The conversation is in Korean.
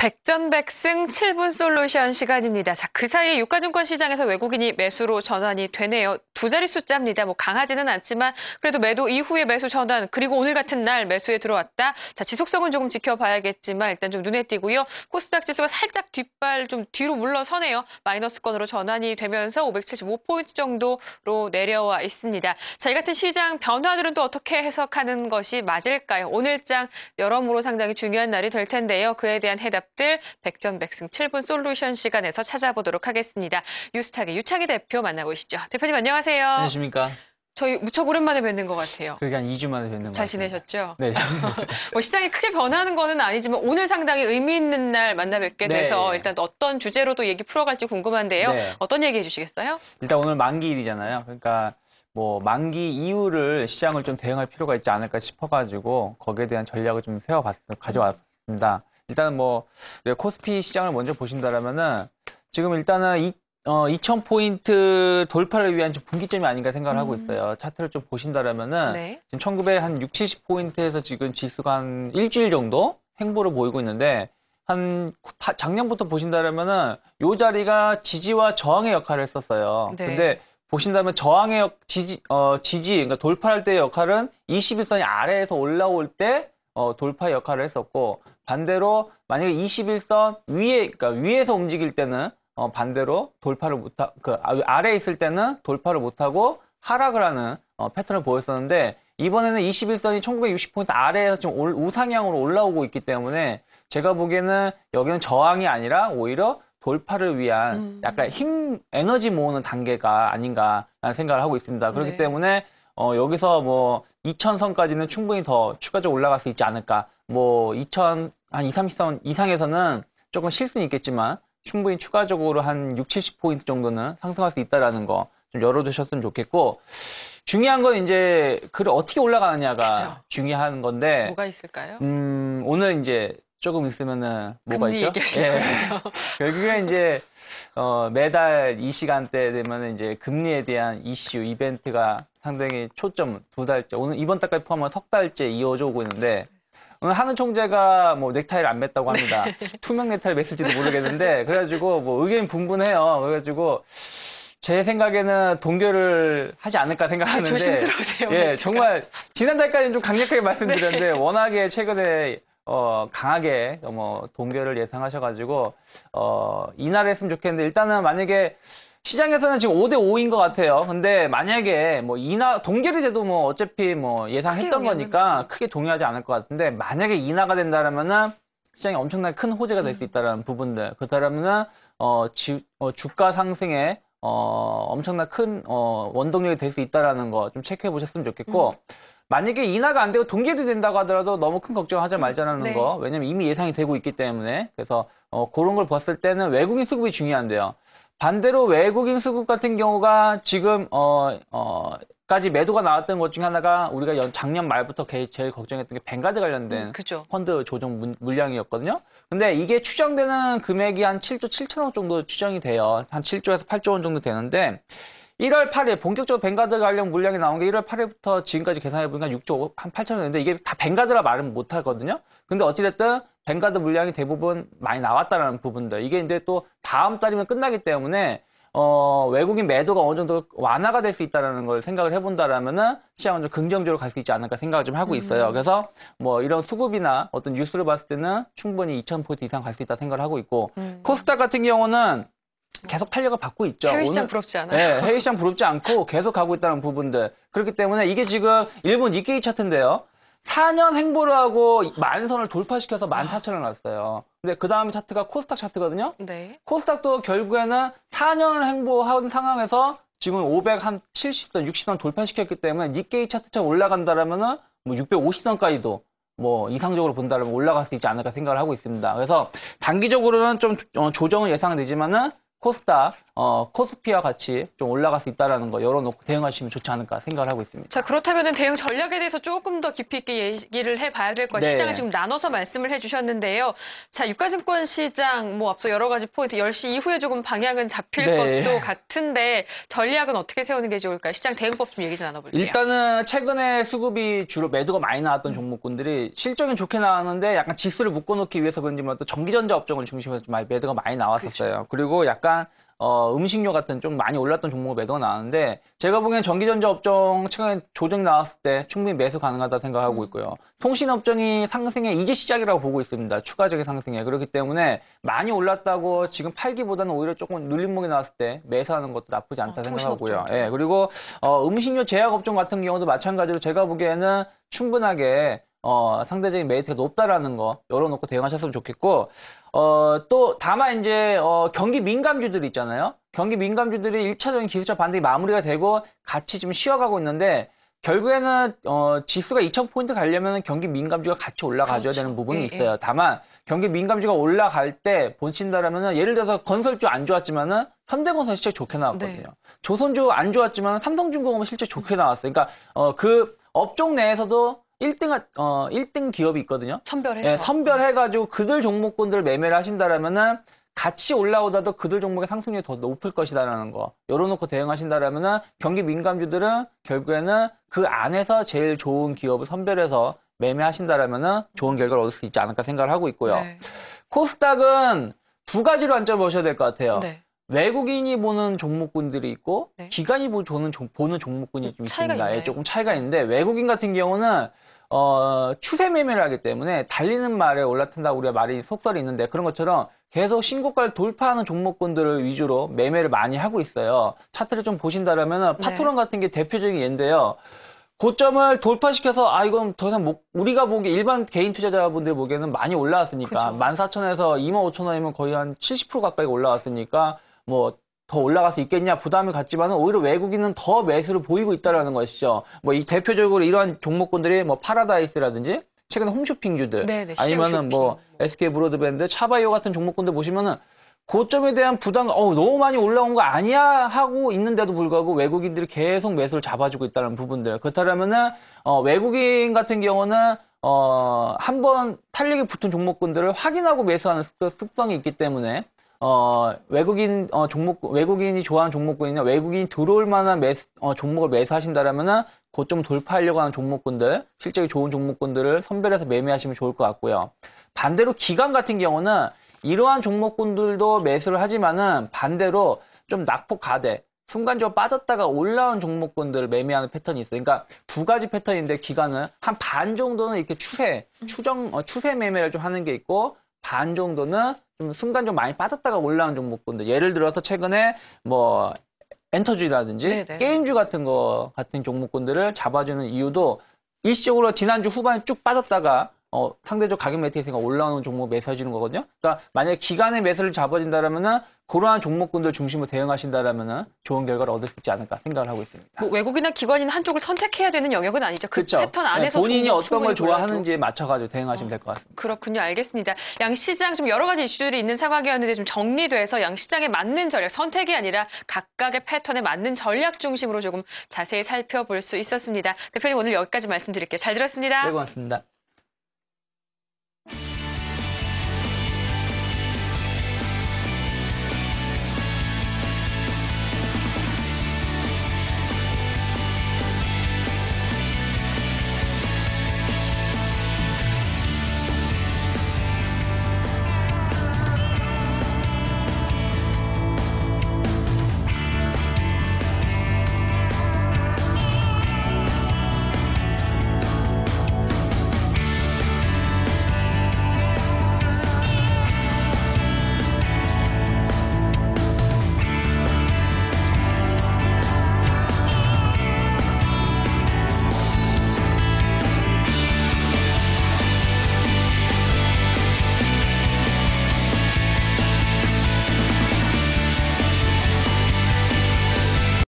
백전백승 7분 솔루션 시간입니다. 자, 그 사이에 유가증권 시장에서 외국인이 매수로 전환이 되네요. 두 자리 숫자입니다. 뭐 강하지는 않지만 그래도 매도 이후에 매수 전환 그리고 오늘 같은 날 매수에 들어왔다. 자, 지속성은 조금 지켜봐야겠지만 일단 좀 눈에 띄고요. 코스닥 지수가 살짝 뒷발 좀 뒤로 물러서네요. 마이너스권으로 전환이 되면서 575포인트 정도로 내려와 있습니다. 자, 이 같은 시장 변화들은 또 어떻게 해석하는 것이 맞을까요? 오늘장 여러모로 상당히 중요한 날이 될 텐데요. 그에 대한 해답 정답들 백전백승 7분 솔루션 시간에서 찾아보도록 하겠습니다. 유스탁의 유창희 대표 만나보시죠. 대표님 안녕하세요. 안녕하십니까. 저희 무척 오랜만에 뵙는 것 같아요. 그러게 한 2주 만에 뵙는 것잘 지내셨죠? 네. 뭐 시장이 크게 변하는 거는 아니지만 오늘 상당히 의미 있는 날 만나 뵙게 네. 돼서 일단 어떤 주제로도 얘기 풀어갈지 궁금한데요. 네. 어떤 얘기 해주시겠어요? 일단 오늘 만기일이잖아요. 그러니까 뭐 만기 이후를 시장을 좀 대응할 필요가 있지 않을까 싶어가지고 거기에 대한 전략을 좀 세워봤 가져왔습니다. 일단은 뭐 코스피 시장을 먼저 보신다라면은 지금 일단은 이, 어, 2,000포인트 돌파를 위한 좀 분기점이 아닌가 생각을 음. 하고 있어요. 차트를 좀 보신다라면은 네. 지금 1900 한 6, 70 포인트에서 지금 지수가 한 일주일 정도 행보를 보이고 있는데 한 작년부터 보신다라면은 요 자리가 지지와 저항의 역할을 했었어요. 네. 근데 보신다면 저항의 역, 지지, 어, 지지, 그러니까 돌파할 때의 역할은 21선이 아래에서 올라올 때 어, 돌파 역할을 했었고 반대로 만약에 21선 위에 그러니까 위에서 움직일 때는 어, 반대로 돌파를 못하 그 아, 아래에 있을 때는 돌파를 못하고 하락을 하는 어, 패턴을 보였었는데 이번에는 21선이 1960포인트 아래에서 좀 올, 우상향으로 올라오고 있기 때문에 제가 보기에는 여기는 저항이 아니라 오히려 돌파를 위한 음. 약간 힘 에너지 모으는 단계가 아닌가라는 생각을 하고 있습니다. 그렇기 네. 때문에 어, 여기서 뭐 2,000선까지는 충분히 더 추가적으로 올라갈 수 있지 않을까. 뭐 2,000, 한 2, 30선 이상에서는 조금 실수는 있겠지만 충분히 추가적으로 한 6, 70포인트 정도는 상승할 수 있다라는 거 좀 열어두셨으면 좋겠고 중요한 건 이제 글을 어떻게 올라가느냐가 그쵸. 중요한 건데 뭐가 있을까요? 음, 오늘 이제 조금 있으면은 뭐가 있죠? 예. 결국에 이제 어, 매달 이 시간대 되면 이제 금리에 대한 이슈 이벤트가 상당히 초점 두 달째 오늘 이번 달까지 포함한 석 달째 이어져 오고 있는데 오늘 하는 총재가 뭐 넥타이를 안 맸다고 합니다. 네. 투명 넥타이를 맸을지도 모르겠는데 그래가지고 뭐 의견이 분분해요. 그래가지고 제 생각에는 동결을 하지 않을까 생각하는데 조심스러우세요. 예, 정말 지난달까지는 좀 강력하게 말씀드렸는데 네. 워낙에 최근에 어, 강하게 뭐 동결을 예상하셔가지고 어, 이날을 했으면 좋겠는데 일단은 만약에 시장에서는 지금 5대 5인 것 같아요. 근데 만약에 뭐 인하 동결이 돼도 뭐 어차피 뭐 예상했던 거니까 크게 동의하지 않을 것 같은데 만약에 인하가 된다라면은 시장에 엄청나게 큰 호재가 될 수 있다라는 부분들. 그렇다면은 어, 지, 어 주가 상승에 어 엄청나 큰 어, 원동력이 될 수 있다라는 거 좀 체크해 보셨으면 좋겠고. 음. 만약에 인하가 안 되고 동결이 된다고 하더라도 너무 큰 걱정하지 말자라는 네. 거. 왜냐면 이미 예상이 되고 있기 때문에. 그래서 어, 그런 걸 봤을 때는 외국인 수급이 중요한데요. 반대로 외국인 수급 같은 경우가 지금 어, 어, 까지 매도가 나왔던 것 중에 하나가 우리가 연, 작년 말부터 제일 걱정했던 게 뱅가드 관련된 음, 펀드 조정 물량이었거든요. 근데 이게 추정되는 금액이 한 7조 7천억 정도 추정이 돼요. 한 7조에서 8조 원 정도 되는데 1월 8일 본격적으로 뱅가드 관련 물량이 나온 게 1월 8일부터 지금까지 계산해 보니까 6조 한 8천 원인데 이게 다 뱅가드라 말은 못 하거든요. 근데 어찌됐든 뱅가드 물량이 대부분 많이 나왔다라는 부분들. 이게 이제 또 다음 달이면 끝나기 때문에 어, 외국인 매도가 어느 정도 완화가 될 수 있다는 걸 생각을 해본다라면은 시장은 좀 긍정적으로 갈 수 있지 않을까 생각을 좀 하고 있어요. 음. 그래서 뭐 이런 수급이나 어떤 뉴스를 봤을 때는 충분히 2,000포인트 이상 갈 수 있다 생각을 하고 있고 음. 코스닥 같은 경우는 계속 탄력을 받고 있죠. 해외 시장 부럽지 않아요? 네, 해외 시장 부럽지 않고 계속 가고 있다는 부분들. 그렇기 때문에 이게 지금 일본 니케이 차트인데요. 4년 행보를 하고 만선을 돌파시켜서 14,000을 났어요. 근데 그 다음 차트가 코스닥 차트거든요. 네. 코스닥도 결국에는 4년을 행보한 상황에서 지금 500한 70선, 60선 돌파시켰기 때문에 니케이 차트처럼 올라간다라면은 뭐 650선까지도 뭐 이상적으로 본다면 올라갈 수 있지 않을까 생각을 하고 있습니다. 그래서 단기적으로는 좀 어, 조정은 예상되지만은 코스닥, 어, 코스피와 같이 좀 올라갈 수 있다라는 거 열어놓고 대응하시면 좋지 않을까 생각을 하고 있습니다. 자, 그렇다면 대응 전략에 대해서 조금 더 깊이 있게 얘기를 해봐야 될 것. 네. 시장을 지금 나눠서 말씀을 해주셨는데요. 자, 유가증권 시장 뭐 앞서 여러 가지 포인트 10시 이후에 조금 방향은 잡힐 네. 것도 같은데 전략은 어떻게 세우는 게 좋을까요? 시장 대응법 좀 얘기 좀 나눠볼게요. 일단은 최근에 수급이 주로 매도가 많이 나왔던 종목군들이 실적은 좋게 나왔는데 약간 지수를 묶어놓기 위해서 그런지 몰라도 전기전자 업종을 중심으로 좀 많이 매도가 많이 나왔었어요. 그리고 약간 어, 음식료 같은 좀 많이 올랐던 종목 매도가 나왔는데 제가 보기엔 전기전자 업종 최근에 조정이 나왔을 때 충분히 매수 가능하다 생각하고 있고요. 통신 업종이 상승에 이제 시작이라고 보고 있습니다. 추가적인 상승에 그렇기 때문에 많이 올랐다고 지금 팔기보다는 오히려 조금 눌림목이 나왔을 때 매수하는 것도 나쁘지 않다 어, 통신 생각하고요. 예, 그리고 어, 음식료 제약 업종 같은 경우도 마찬가지로 제가 보기에는 충분하게 어, 상대적인 메리트가 높다라는 거 열어놓고 대응하셨으면 좋겠고 어, 또 다만 이제 어, 경기 민감주들 있잖아요. 경기 민감주들이 일차적인 기술적 반등이 마무리가 되고 같이 좀 쉬어가고 있는데 결국에는 어, 지수가 2,000포인트 가려면 경기 민감주가 같이 올라가줘야 그렇죠. 되는 부분이 예, 있어요. 다만 경기 민감주가 올라갈 때 본친다라면은 예를 들어서 건설주 안 좋았지만 은 현대건설 실적 좋게 나왔거든요. 네. 조선주 안 좋았지만 삼성중공업은 실적 좋게 나왔어요. 그러니까 어, 그 업종 내에서도 1등 어 1등 기업이 있거든요. 선별해서. 예, 선별해가지고 그들 종목군들 매매를 하신다라면은 같이 올라오다도 그들 종목의 상승률이 더 높을 것이다라는 거 열어놓고 대응하신다라면은 경기 민감주들은 결국에는 그 안에서 제일 좋은 기업을 선별해서 매매하신다라면은 좋은 결과를 얻을 수 있지 않을까 생각을 하고 있고요. 네. 코스닥은 두 가지로 관점 보셔야 될 것 같아요. 네. 외국인이 보는 종목군들이 있고 네. 기관이 보- 보는, 종- 보는 종목군이 좀 차이가 있습니다. 예, 있나요? 조금 차이가 있는데 외국인 같은 경우는 어, 추세 매매를 하기 때문에 달리는 말에 올라탄다고 우리가 말이 속설이 있는데 그런 것처럼 계속 신고가를 돌파하는 종목군들을 위주로 매매를 많이 하고 있어요. 차트를 좀 보신다라면 네. 파토론 같은 게 대표적인 예인데요. 고점을 돌파시켜서 아 이건 더 이상 못, 우리가 보기 일반 개인 투자자분들 보기에는 많이 올라왔으니까 그죠. 14,000에서 25,000원이면 거의 한 70% 가까이 올라왔으니까 뭐 더 올라갈 수 있겠냐 부담이 갔지만은 오히려 외국인은 더 매수를 보이고 있다라는 것이죠. 뭐 이 대표적으로 이러한 종목군들이 뭐 파라다이스라든지 최근에 홈쇼핑주들 네, 네, 아니면은 뭐. SK 브로드밴드, 차바이오 같은 종목군들 보시면은 고점에 대한 부담, 어 너무 많이 올라온 거 아니야 하고 있는데도 불구하고 외국인들이 계속 매수를 잡아주고 있다는 부분들. 그렇다면은 어, 외국인 같은 경우는 어, 한 번 탄력이 붙은 종목군들을 확인하고 매수하는 습- 습성이 있기 때문에 어, 외국인 어, 종목 외국인이 좋아하는 종목군이나 외국인이 들어올 만한 매수, 어, 종목을 매수하신다라면은 고점 돌파하려고 하는 종목군들, 실적이 좋은 종목군들을 선별해서 매매하시면 좋을 것 같고요. 반대로 기관 같은 경우는 이러한 종목군들도 매수를 하지만은 반대로 좀 낙폭 가대 순간적으로 빠졌다가 올라온 종목군들을 매매하는 패턴이 있어요. 그러니까 두 가지 패턴인데 기간은 한 반 정도는 이렇게 추세, 추정, 어, 추세 매매를 좀 하는 게 있고 반 정도는 좀 순간 좀 많이 빠졌다가 올라온 종목군들. 예를 들어서 최근에 뭐 엔터주라든지 네네. 게임주 같은 거 같은 종목군들을 잡아주는 이유도 일시적으로 지난주 후반에 쭉 빠졌다가 어, 상대적 가격 매트리스가 올라오는 종목 매수해주는 거거든요. 그러니까 만약에 기간의 매수를 잡아준다라면은 그러한 종목군들 중심으로 대응하신다라면은 좋은 결과를 얻을 수 있지 않을까 생각을 하고 있습니다. 뭐 외국이나 기관이나 한쪽을 선택해야 되는 영역은 아니죠. 그 그렇죠. 패턴 안에서 네, 본인이 어떤 걸. 좋아하는지에 맞춰가지고 대응하시면 될것 같습니다. 그렇군요. 알겠습니다. 양 시장 좀 여러 가지 이슈들이 있는 상황이었는데 좀 정리돼서 양 시장에 맞는 전략, 선택이 아니라 각각의 패턴에 맞는 전략 중심으로 조금 자세히 살펴볼 수 있었습니다. 대표님 오늘 여기까지 말씀드릴게요. 잘 들었습니다. 네, 고맙습니다.